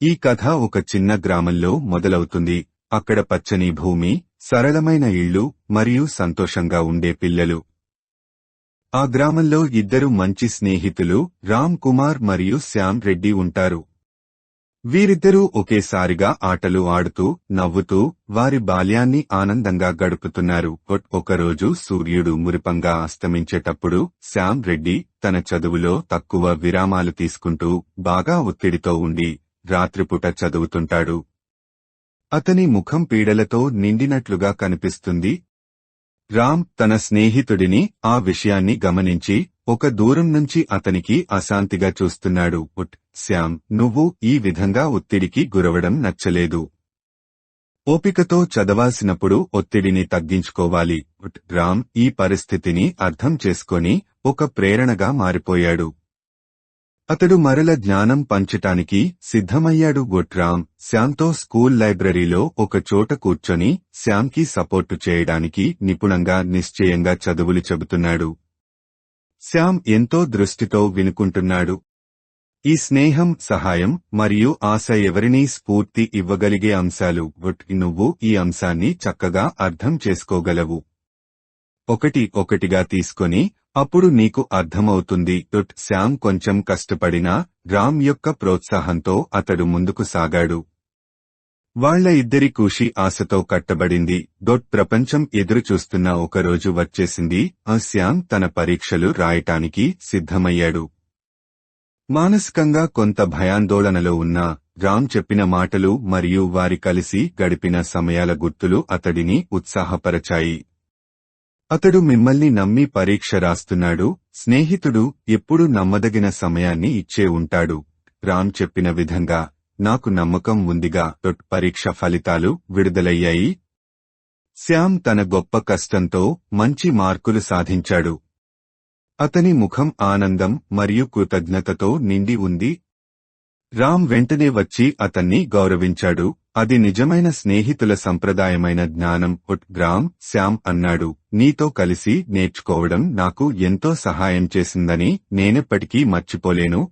ఈ కథ ఒక చిన్న గ్రామంలో మొదలవుతుంది. అక్కడ పచ్చని భూమి సరళమైన ఇళ్ళు మరియు సంతోషంగా ఉండే పిల్లలు. ఆ గ్రామంలో ఇద్దరు మంచి స్నేహితులు రామ్ కుమార్ మరియు శ్యామ్ రెడ్డి ఉంటారు. వీరిద్దరూ ఒకేసారిగా ఆటలు ఆడుతూ నవ్వుతూ వారి బాల్యాన్ని ఆనందంగా గడుపుతున్నారు. ఒకరోజు సూర్యుడు మురిపంగా అస్తమించేటప్పుడు శ్యామ్ రెడ్డి తన చదువులో తక్కువ విరామాలు తీసుకుంటూ బాగా ఒత్తిడితో ఉండి రాత్రిపూట చదువుతుంటాడు. అతని ముఖం పీడలతో నిండినట్లుగా కనిపిస్తుంది. రామ్ తన స్నేహితుడిని ఆ విషయాన్ని గమనించి ఒక దూరం నుంచి అతనికి అశాంతిగా చూస్తున్నాడు. ఉట్ శ్యామ్ నువ్వు ఈ విధంగా ఒత్తిడికి గురవడం నచ్చలేదు. ఓపికతో చదవాల్సినప్పుడు ఒత్తిడిని తగ్గించుకోవాలి. ఉట్ రామ్ ఈ పరిస్థితిని అర్థం చేసుకొని ఒక ప్రేరణగా మారిపోయాడు. అతడు మరల జ్ఞానం పంచటానికి సిద్ధమయ్యాడు. గొట్రామ్ శ్యామ్తో స్కూల్ లైబ్రరీలో ఒక చోట కూర్చొని శ్యామ్కి సపోర్టు చేయడానికి నిపుణంగా నిశ్చయంగా చదువులు చెబుతున్నాడు. శ్యామ్ ఎంతో దృష్టితో వినుకుంటున్నాడు. ఈ స్నేహం సహాయం మరియు ఆశ ఎవరినీ స్ఫూర్తి ఇవ్వగలిగే అంశాలు బట్ నువ్వు ఈ అంశాన్ని చక్కగా అర్థం చేసుకోగలవు. ఒకటి ఒకటిగా తీసుకొని అప్పుడు నీకు అర్థమవుతుంది. డొట్ శ్యామ్ కొంచెం కష్టపడినా రామ్ యొక్క ప్రోత్సాహంతో అతడు ముందుకు సాగాడు. వాళ్ళ ఇద్దరి కూషి ఆశతో కట్టబడింది. డొట్ ప్రపంచం ఎదురుచూస్తున్న ఒకరోజు ఒక రోజు వచ్చేసింది. ఆ శ్యామ్ తన పరీక్షలు రాయటానికి సిద్ధమయ్యాడు. మానసికంగా కొంత భయాందోళనలో ఉన్న రామ్ చెప్పిన మాటలు మరియు వారి కలిసి గడిపిన సమయాల గుర్తులు అతడిని ఉత్సాహపరచాయి. అతడు మిమ్మల్ని నమ్మి పరీక్ష రాస్తున్నాడు స్నేహితుడు ఎప్పుడు నమ్మదగిన సమయాన్ని ఇచ్చే ఉంటాడు. రామ్ చెప్పిన విధంగా నాకు నమ్మకం ఉందిగా టొట్ పరీక్ష ఫలితాలు విడుదలయ్యాయి. శ్యామ్ తన గొప్ప కష్టంతో మంచి మార్కులు సాధించాడు. అతని ముఖం ఆనందం మరియు కృతజ్ఞతతో నిండి ఉంది. రామ్ వెంటనే వచ్చి అతన్ని గౌరవించాడు. అది నిజమైన స్నేహితుల సంప్రదాయమైన జ్ఞానం ఉట్ గ్రామ్ శ్యామ్ అన్నాడు. నీతో కలిసి నేర్చుకోవడం నాకు ఎంతో సహాయం చేసిందని నేనెప్పటికీ మర్చిపోలేను.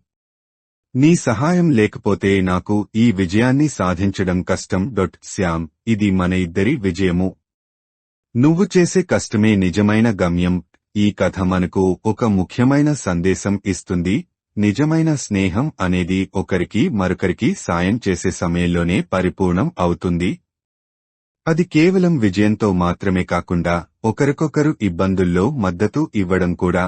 నీ సహాయం లేకపోతే నాకు ఈ విజయాన్ని సాధించడం కష్టం డొట్ శ్యామ్. ఇది మన ఇద్దరి విజయము. నువ్వు చేసే కష్టమే నిజమైన గమ్యం. ఈ కథ మనకు ఒక ముఖ్యమైన సందేశం ఇస్తుంది. నిజమైన స్నేహం అనేది ఒకరికి మరొకరికి సాయం చేసే సమయంలోనే పరిపూర్ణం అవుతుంది. అది కేవలం విజయంతో మాత్రమే కాకుండా ఒకరికొకరు ఇబ్బందుల్లో మద్దతు ఇవ్వడం కూడా